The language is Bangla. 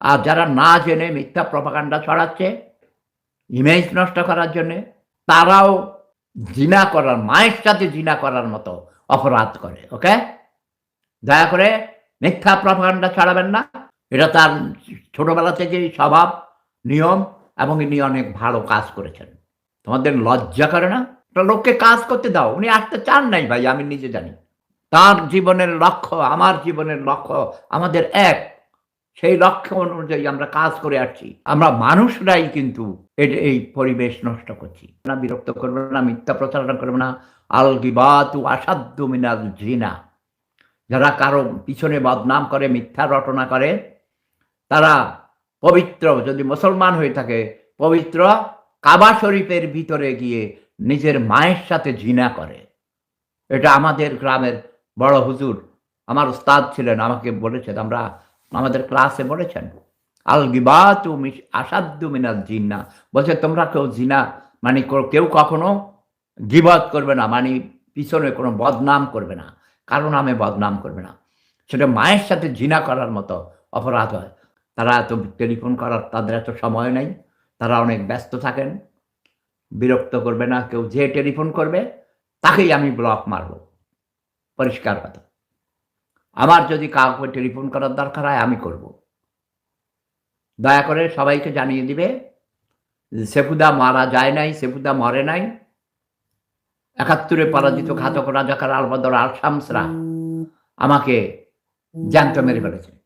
আর যারা না জেনে মিথ্যা প্রপাগান্ডা ছড়াচ্ছে ইমেজ নষ্ট করার জন্যে, তারাও জিনা করার, মায়ের সাথে জিনা করার মতো অপরাধ করে ওকে দয়া করে মিথ্যা প্রপাগান্ডা ছড়াবেন না। এটা তার ছোটবেলা থেকেই স্বভাব, নিয়ম এবং ইনি অনেক ভালো কাজ করেছেন। তোমাদের লজ্জা করে না? লোককে কাজ করতে দাও, উনি আসতে চান নাই ভাই, আমি নিজে জানি। তার জীবনের লক্ষ্য, আমার জীবনের লক্ষ্য, আমাদের এক সেই লক্ষ্য অনুযায়ী আমরা কাজ করে আসছি। আমরা মানুষরাই কিন্তু এই পরিবেশ নষ্ট করছি। না বিরক্ত করবে না, মিথ্যা প্রচারণা করবে না। আল গিবাতু আসাধ্য মিনাল জিনা। যারা কারও পিছনে বদনাম করে, মিথ্যা রটনা করে, তারা পবিত্র, যদি মুসলমান হয়ে থাকে, পবিত্র কাবা শরীফের ভিতরে গিয়ে নিজের মায়ের সাথে জিনা করে। এটা আমাদের গ্রামের বড় হুজুর, আমার উস্তাদ ছিলেন, আমাকে বলেছেন, আমরা আমাদের ক্লাসে বলেছেন আল গিবাতু আসাদ্দু মিনাল জিন্না। বলছে, তোমরা কেউ জিনা মানে কেউ কখনো গিবাত করবে না মানে পিছনে কোনো বদনাম করবে না, কারও নামে বদনাম করবে না। সেটা মায়ের সাথে জিনা করার মতো অপরাধ হয়। তারা এত টেলিফোন করার, তাদের এত সময় নেই। তারা অনেক ব্যস্ত থাকেন। বিরক্ত করবে না, কেউ যে টেলিফোন করবে, তাকেই আমি ব্লক মারব। পরিষ্কার কথা। আমার যদি কাউকে টেলিফোন করার দরকার হয়, আমি করব। দয়া করে সবাইকে জানিয়ে দিবে, সেফুদা মারা যায় নাই, সেফুদা মরে নাই। একাত্তরে পরাজিত ঘাতক রাজাকার আলবদর আর শামসরা আমাকে জ্যান্ত মেরে ফেলেছে।